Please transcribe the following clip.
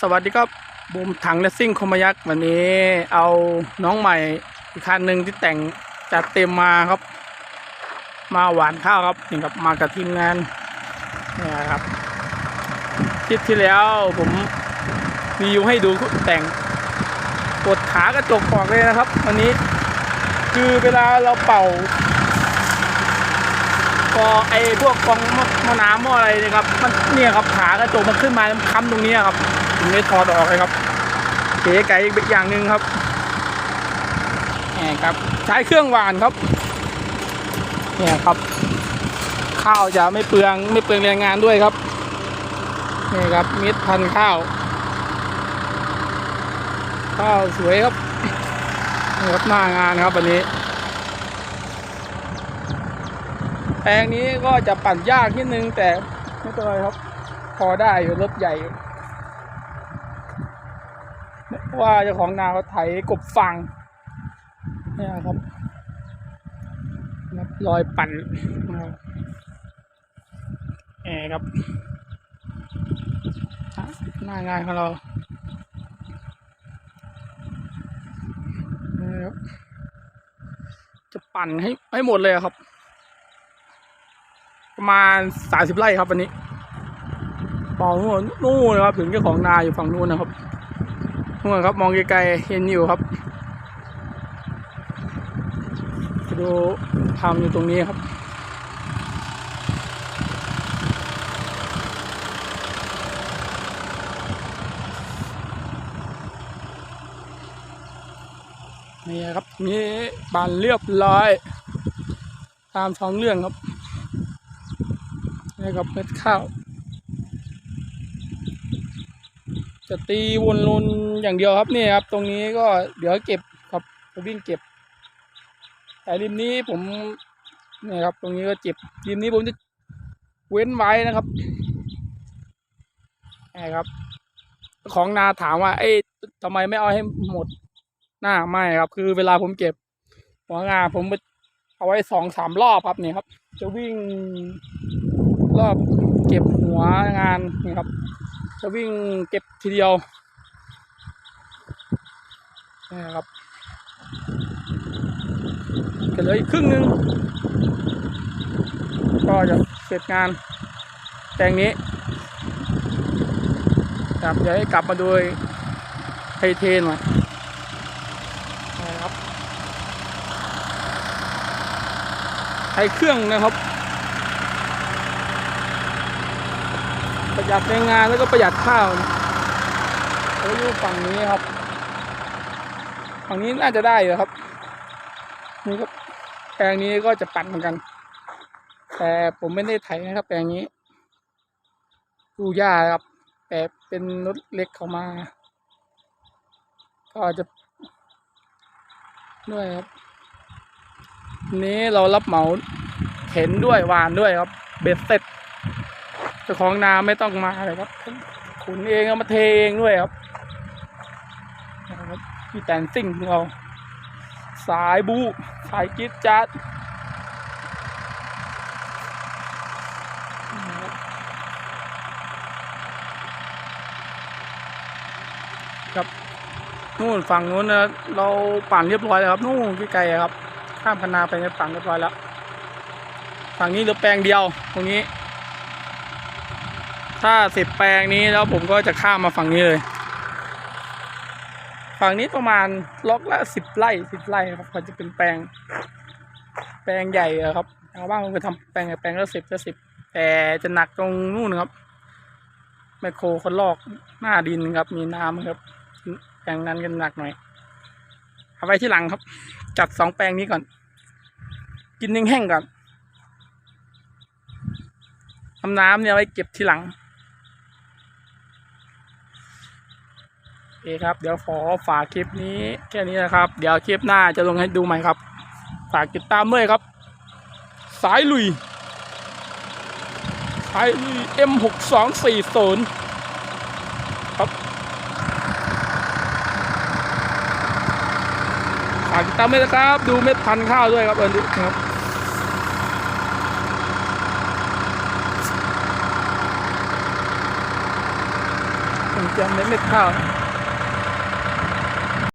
สวัสดีครับบูมถังและซิ่งคมยักษ์วันนี้เอาน้องใหม่อีกคันหนึ่งที่แต่งจัดเต็มมาครับ มาหวานข้าวครับนี่ครับมากับทีมงานนี่ครับคลิปที่แล้วผมรีวิวให้ดูแต่งปวดขากระจกออกเลยนะครับ วันนี้คือเวลาเราเป่าพอไอ้พวกกองมอน้ำหม้ออะไรนี่ยครับมันเนี่ยครับขากระจกมันขึ้นมาค้ำตรงนี้ครับ ได้ถอดออกเลยครับเก๋ไก่อีกอย่างหนึ่งครับแหมครับ ใช้เครื่องหวานครับเนี่ยครับ ข้าวจะไม่เปลืองไม่เปลืองแรงงานด้วยครับนี่ครับมิตรพันข้าว ข้าวสวยครับนี่ครับหน้างานครับวันนี้แปลงนี้ก็จะปั่นยากนิดนึงแต่ไม่เป็นไรครับ พอได้อยู่รถใหญ่ ว่าเจ้าของนาเขาไถกบฟังเนี่ยครับครับรอยปั่นนะครับแอร์ครับหน้างานของเราจะปั่นให้ให้หมดเลยครับ ประมาณสามสิบไร่ครับวันนี้ปองนู่นนู่นนะครับ ถึงเจ้าของนาอยู่ฝั่งนู้นนะครับ นู่นครับมองไกลๆเห็นอยู่ครับดูทำอยู่ตรงนี้ครับ นี่ครับนี่บานเรียบร้อย ตามท้องเรื่องครับนี่ครับเม็ดข้าว จะตีวนลนอย่างเดียวครับนี่ครับ ตรงนี้ก็เดี๋ยวเก็บครับจะวิ่งเก็บ แต่ริมนี้ผมนี่ครับ ตรงนี้ก็เจ็บริมนี้ผมจะเว้นไว้นะครับนี่ครับ ของนาถามว่า เอ้ยทำไมไม่เอาให้หมดหน้าไม่ครับ คือเวลาผมเก็บ หัวงาผมเอาไว้สองสามรอบครับนี่ครับ จะวิ่งรอบเก็บหัวงานนี่ครับ จะวิ่งเก็บทีเดียวนี่ครับก็เลืออีกครึ่งหนึ่งก็จะเสร็จงานแปลงนี้ครับเดี๋ยวให้กลับมาดูไทเทนหน่อยนะครับใช้เครื่องนะครับ ประหยัดแรงานแล้วก็ประหยัดข้าวแล้วอยู่ฝั่งนี้ครับ ฝั่งนี้น่าจะได้อยู่ครับ นี่ก็แปลงนี้ก็จะปั่นเหมือนกัน แต่ผมไม่ได้ไถนะครับ แปลงนี้ดูหญ้าครับ แต่เป็นรถเล็กเข้ามา ก็จะด้วยครับ นี้เรารับเหมาเข็นด้วยวานด้วยครับ เบ็ดเสร็จ จ้าของนาไม่ต้องมาเลยครับ ขุนเองเอามาเทเองด้วยครับพี่แตนซิ่งของเราสายบูสายกิ๊ดจัดครับนู่นฝั่งนู้นนะเราปั่นเรียบร้อยแล้วครับ นู่นไกลๆอะครับ ข้ามพนาไปเนี่ยปั่นเรียบร้อยแล้ว ฝั่งนี้เหลือแปลงเดียวตรงนี้ ถ้าสิบแปลงนี้แล้วผมก็จะข้ามมาฝั่งนี้เลย ฝั่งนี้ประมาณล็อกละสิบไร่สิบไร่ครับก็จะเป็นแปลง แปลงใหญ่ครับชาวบ้านก็ทำแปลงแปลงละสิบละสิบแต่จะหนักตรงนู่นครับแมคโครคนลอกหน้าดินครับ มีน้ำครับแปลงนั้นกันหนักหน่อย เอาไว้ที่หลังครับ จัดสองแปลงนี้ก่อน กินนึงแห้งก่อนทำน้ำเนี่ยไว้เก็บทีหลัง โอเคครับ เดี๋ยวขอฝากคลิปนี้แค่นี้นะครับ เดี๋ยวคลิปหน้าจะลงให้ดูใหม่ครับ ฝากติดตามด้วยครับ สายลุย สายลุย M หกสองสี่ศูนครับฝากติดตามด้วยนะครับ ดูเม็ดพันธุ์ข้าวด้วยครับเอิญดิครับจะเม็ดข้าว